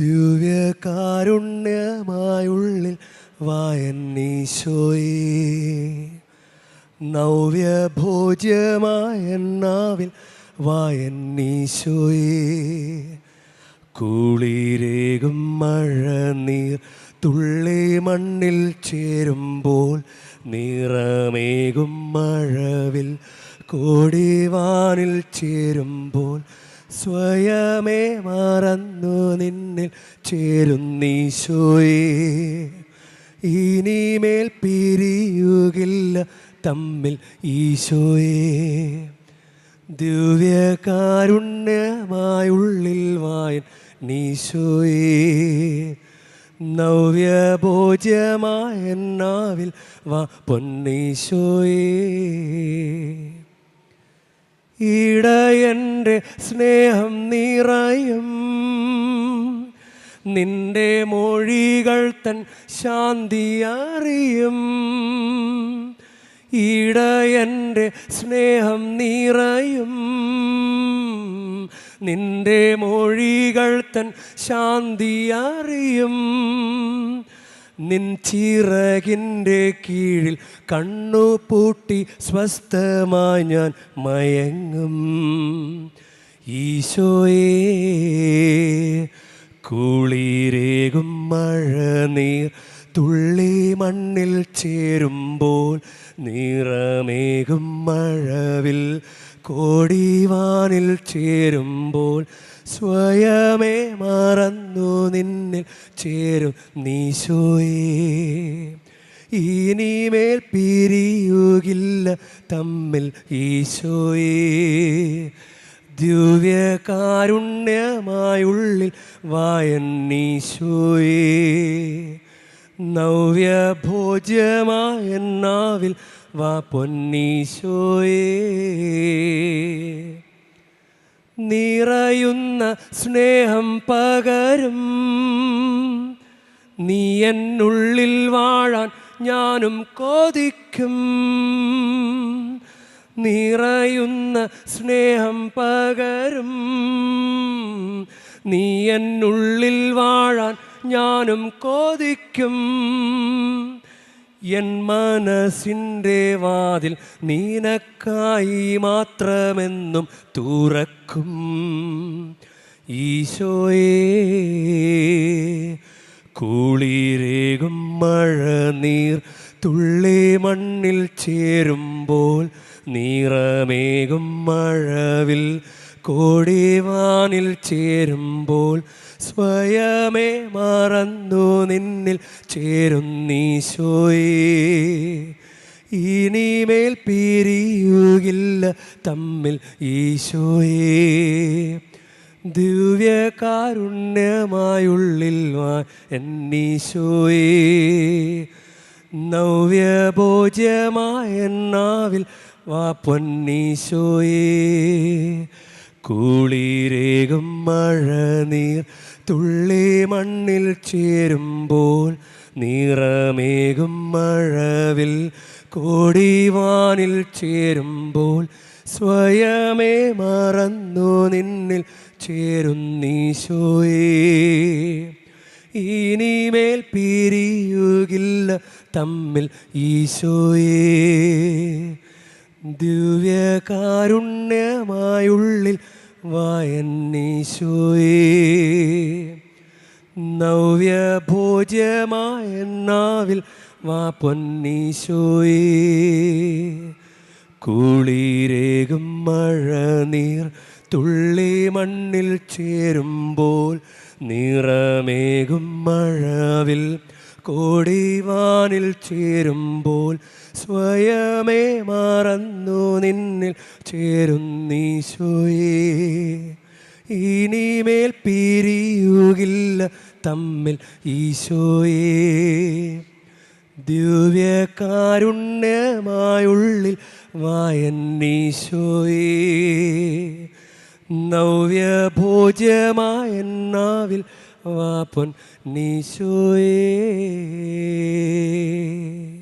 ദിവ്യകാരുണ്യമായുള്ളിൽ വായന്നീശോയേ. നവ്യഭോജ്യമായ നാവിൽ വായന്നീശോയേ. കുളിരേകും മഴ നീർ തുള്ളി മണ്ണിൽ ചേരുമ്പോൾ നിറമേകും മഴവിൽ കോടിവാനിൽ ചേരുമ്പോൾ സ്വയമേ മറന്നു നിന്നിൽ ചേരുന്നീശോയേ. ഇനിമേൽ പിരിയുകില്ല തമ്മിൽ ഈശോയേ. ദിവ്യകാരുണ്യമായുള്ളിൽ വായൻ നീശോയേ. നവ്യഭോജ്യമായ നാവിൽ വാ പൊന്നീശോയേ. ഇടയന്റെ സ്നേഹം നിറയും. നിന്റെ മൊഴികൾ തൻ ശാന്തി അറിയും ഇടയന്റെ സ്നേഹം നിറയും. നിന്റെ മൊഴികൾ തൻ ശാന്തി അറിയും നിൻ ചിറകിന്റെ കീഴിൽ കണ്ണു പൂട്ടി സ്വസ്ഥമായി ഞാൻ മയങ്ങും. ഈശോയേ കുളിരേകും മഴ നീർ തുള്ളി മണ്ണിൽ ചേരുമ്പോൾ നിറമേകും മഴവിൽ. കോടിവാനിൽ ചേരുമ്പോൾ സ്വയമേ മറന്നു നിന്നിൽ ചേരും നീശോയേ. ഇനിമേൽ പിരിയുകില്ല തമ്മിൽ ഈശോയേ. ദിവ്യകാരുണ്യമായുള്ളിൽ വായന്നീശോയേ നവ്യഭോജ്യമായ നാവിൽ വാ പൊന്നീശോയേ. നിറയുന്ന സ്നേഹം പകരും. നീ എന്നുള്ളിൽ വാഴാൻ ഞാനും കൊതിക്കും. നിറയുന്ന സ്നേഹം പകരും. നീ എന്നുള്ളിൽ വാഴാൻ ഞാനും കൊതിക്കും. എൻ മനസ്സിന്റെ വാതിൽ നീനക്കായി മാത്രമെന്നും തുറക്കും. ഈശോയേ കൂളിരേകും മഴ നീർ തുള്ളി മണ്ണിൽ ചേരുമ്പോൾ നീറമേകും മഴവിൽ കോടിവാനിൽ ചേരുമ്പോൾ സ്വയമേ മറന്നു നിന്നിൽ ചേരുന്നീശോയേ. ഇനിമേൽ പിരിയുകില്ല തമ്മിൽ ഈശോയേ. ദിവ്യകാരുണ്യമായുള്ളിൽ വാ എന്നീശോയേ. നവ്യഭോജ്യമായ നാവിൽ വാ പൊന്നീശോയേ. കുളിരേകും മഴ നീർ തുള്ളി മണ്ണിൽ ചേരുമ്പോൾ നിറമേകും മഴവിൽ. കോടിവാനിൽ ചേരുമ്പോൾ സ്വയമേ മറന്നു നിന്നിൽ ചേരുന്നീശോയേ. ഇനിമേൽ പിരിയുകില്ല തമ്മിൽ ഈശോയേ. ദിവ്യകാരുണ്യമായുള്ളിൽ വായന്നീശോയേ. നവ്യഭോജ്യമായ നാവിൽ വാ പൊന്നീശോയേ. കുളിരേകും മഴ നീർ തുള്ളി മണ്ണിൽ ചേരുമ്പോൾ നിറമേകും മഴവിൽ കോടിവാനിൽ ചേരുമ്പോൾ സ്വയമേ മറന്നു നിന്നിൽ ചേരുന്നീശോയേ. ഇനിമേൽ പിരിയുകില്ല തമ്മിൽ ഈശോയേ. ദിവ്യകാരുണ്യമായുള്ളിൽ വായന്നീശോയേ നവ്യഭോജ്യമായ നാവിൽ 啊 വാ പൊൻ നീശോയേ 啊 ഇനിമേൽ പിരിയുകില്ല തമ്മിൽ ഈശോയേ ദിവ്യകാരുണ്യമായുള്ളിൽ വായന്നീശോയേ നവ്യഭോജ്യമായ നാവിൽ വാ പൊൻ നീശോയേ.